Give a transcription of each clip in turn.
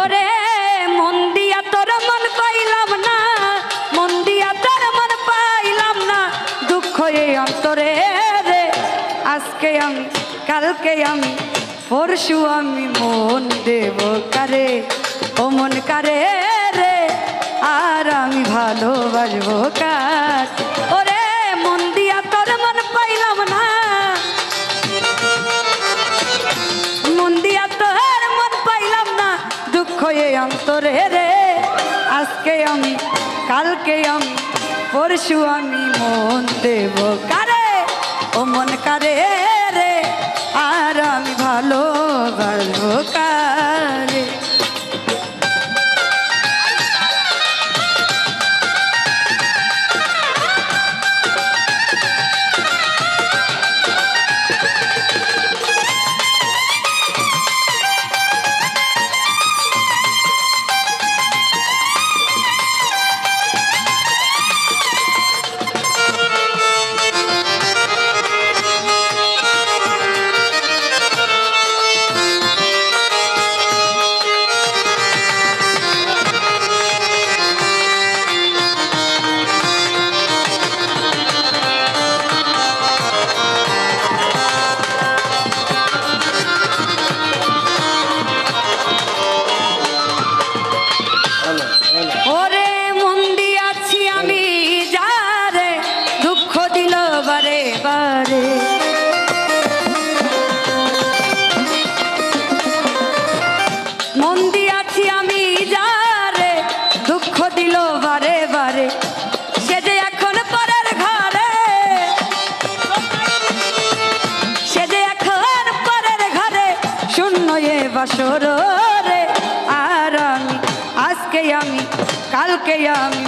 ওরে, মন মন পাইলাম না, মন মন পাইলাম না। দুঃখ এই অন্তরে রে, আজকে আমি, কালকে আমি, পরশু আমি মন দেব কারে? ও মন কারে রে, আর আমি ভালোবাসবো কার? অন্তরে রে, আজকে আমি, কালকে আমি, পরশু আমি মন দেব। কারে? ও মন কারে রে? বারে মন আমি দুঃখ বারে বারে। এখন পরের এখন পরের ঘরে, শূন্য এ রে। আর আমি, আজকে আমি, কালকে আমি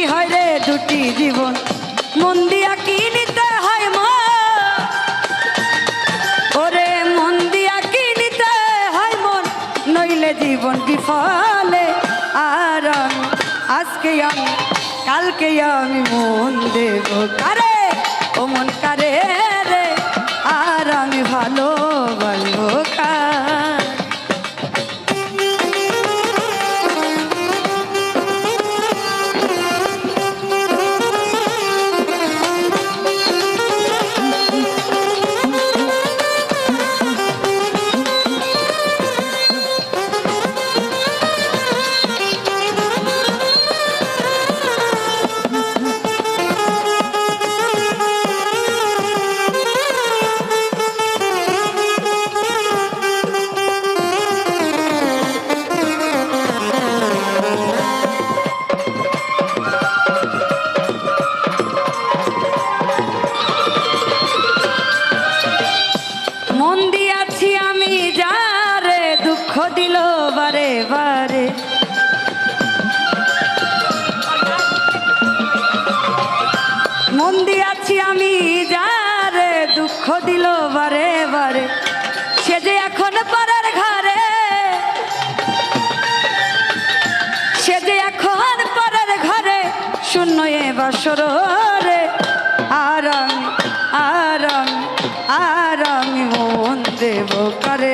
সুখী হয় রে দুটি জীবন? মন দিয়া কি নিতে হয় মা? ওরে মন দিয়া কি নিতে হয় মন? নইলে জীবন বিফলে আর আজকে আমি, কালকে আমি মন দেব। কারে? ও মন মন দিয়াছি আমি যারে, দুঃখ দিল বারে বারে। মন দিয়াছি আমি যারে, দুঃখ দিল বারে বারে। সে যে এখন পরের ঘরে, সে যে এখন পরের ঘরে, শূন্য এ বাসর করে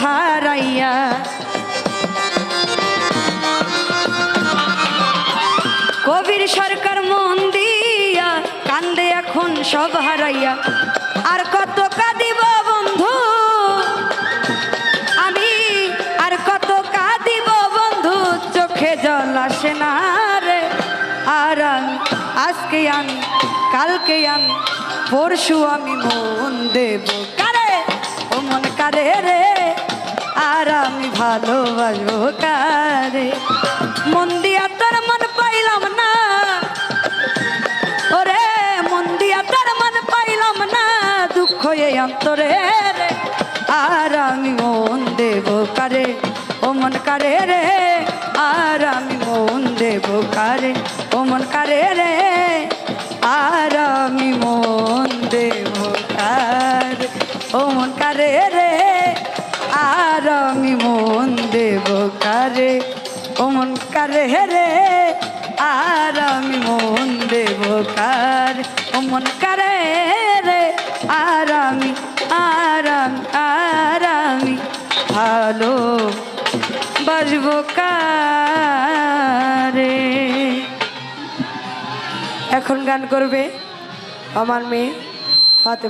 ভারাইয়া। কবির সরকার মন দিয়া কান্দে এখন সব হারাইয়া। আর কত কাঁদিব বন্ধু? আমি আর কত কাঁদিব বন্ধু? চোখে জল আসে না রে। আর আজকে আন, কালকে আন, পরশু আমি মন দেব। কারে? ও মন কারে রে? আর আমি ভালোবাসবো কারে? মন দিয়া তোর মন পাইলাম না। ওরে, মন দিয়া তোর মন পাইলাম না। দুঃখ এই অন্তরে আর আমি মন দেব কারে? ও মন কারে রে? আর আমি মন দেব কারে? ও মন কারে রে? আর আমি মন দেব কারে? ও মন আর আমি মন দেব কারে? ও মন কারে রে? আর আমি মন দেব কার? ও মন কারে রে? আর আমি আর আমি আর আমি ভালো বাজবো কারে? এখন গান করবে আমার মেয়ে।